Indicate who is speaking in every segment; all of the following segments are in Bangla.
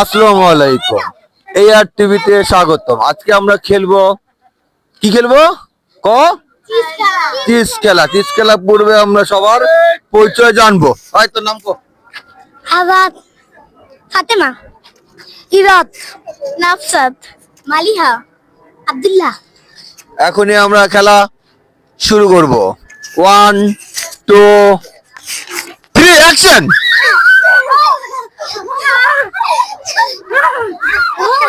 Speaker 1: আসসালামু আলাইকুম। এই আর টিভিতে স্বাগতম। আজকে আমরা খেলব কি খেলব? ক? চিজ খেলা। চিজ খেলা পূর্বে আমরা সবার পরিচয় জানব। হয়তো নাম কো?
Speaker 2: আবাদ। ফাতেমা। ইরাত নাফসাত মালিহা। আব্দুল্লাহ।
Speaker 1: এখনই আমরা খেলা শুরু করব। ওয়ান টু থ্রি অ্যাকশন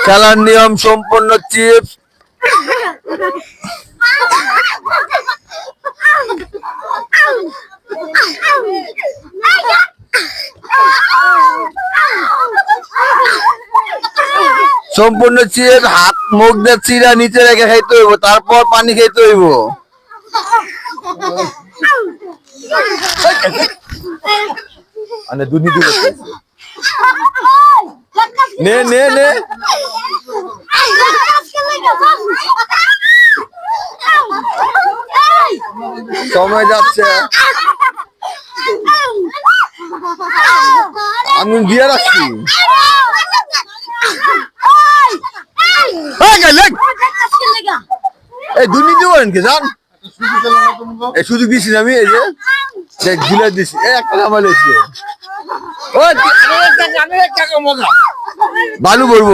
Speaker 1: খেলার নিয়ম সম্পূর্ণ চিপস সম্পূর্ণ চিপস হাত, মুখ দিয়ে চিরা নিচে রেখে খাইতে হইব, তারপর পানি খাইতে হইব। মানে দুর্নীতি করতেছে। নে নে নে সময় যাচ্ছে আমি দিয়ে রাখছি এই গেলে, এই দুর্নীতি করেন কি জান এই সুযোগ দিছি না আমি এই যে যে ঝুলে দিছি এই একটা নামা লেছি ও বালু করব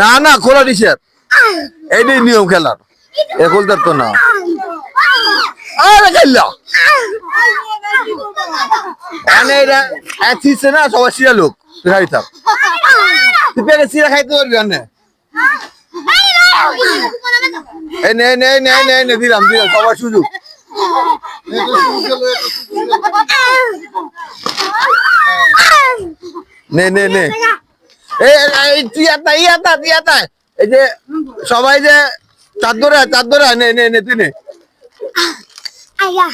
Speaker 1: না না, খোলা দিছে এইটাই নিয়ম খেলার এ খোলতার তো না। না, সবাই খাইতে পারবি আনে এই নে সুযোগ। নে নে নে। এই তুই আতা ই আতা তুই আতা এই যে সবাই যে চাদরে চাদরে নে নে নে তুই নে।
Speaker 2: আয়া।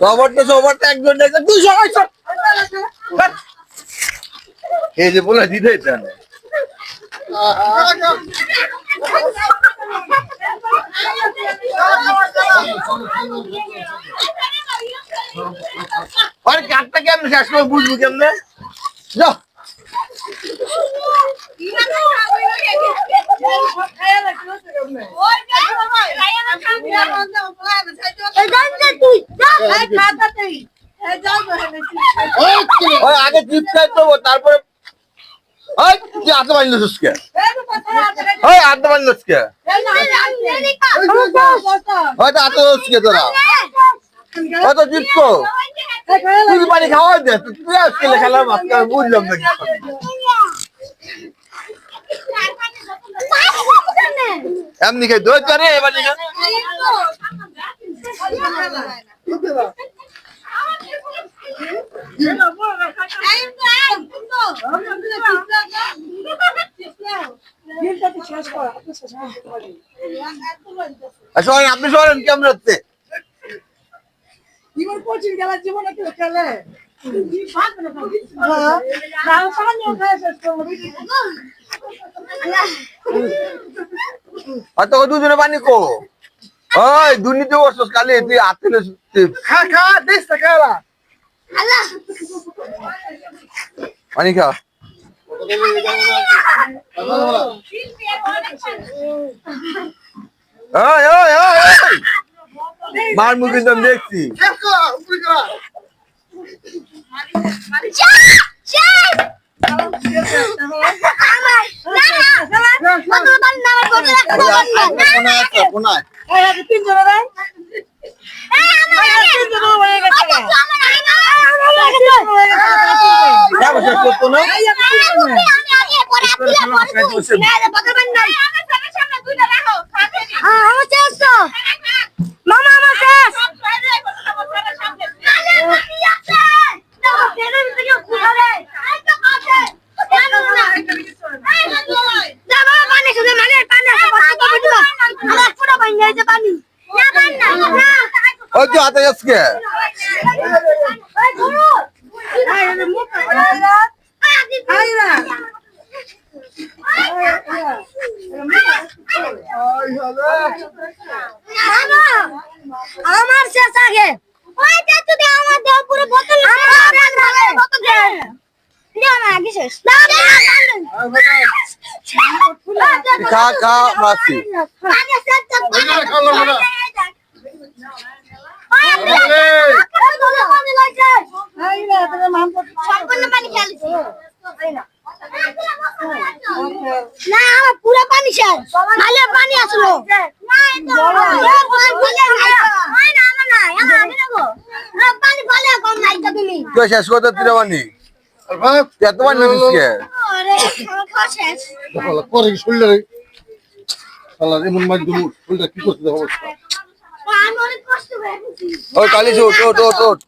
Speaker 1: সবার তো সবার একজন একজন তুই সবাই সব এই যে বলে দিতে আরে কাটটা কেমন শেষ করে বুঝব কেমনে? যা। আগে জিপ খাই তো তারপরে ওই বাঁধলো সুস্কে ওই বাঁধলো সুস্কে হয়তো হাতে সুস্কে তোরা। হয়তো জিপ কো তুই পানি খাওয়া দে তুই আজকে খেলার মাঝখানে বুঝলাম না। এমনি খাই, দই করে এবার শোনেন আপনি কেমন হচ্ছে
Speaker 3: জীবন কোচিং খেলার জীবনে কেউ খেলে।
Speaker 1: হয়তো ও দুজনে পানি কো। ওই দুর্নীতি করছিস কালি তুই হাতে
Speaker 3: খা খা দেশ খেলা।
Speaker 1: পানি খা। মার মুখে তো দেখছি। কোনায় করতো না
Speaker 2: আমার শেষ তো মামা আমার শেষ
Speaker 1: ওই তো হাতে যাচ্ছে
Speaker 2: মামা আমার শেষ আগে ওই যে তুই আমার দেহ পুরো বোতল আমার বোতল দে দে আমার আগে শেষ না না শেষ তো
Speaker 3: ওই না, খাওয়ালাম না।
Speaker 2: সম্পূর্ণ পানি খেয়েছি আমার পুরো পানি শেষ খালি পানি আসলো না এটা পানি ফলে কম নাই তো তুমি
Speaker 1: শেষ করতে তিরাবানি
Speaker 3: আর ভাই
Speaker 1: এত পানি
Speaker 2: আমার খাওয়া শেষ।
Speaker 3: করে কি শুনলে রে? শালা এমন মার দিমু শুনলে কি করতে হবে
Speaker 1: ওট ওট ওট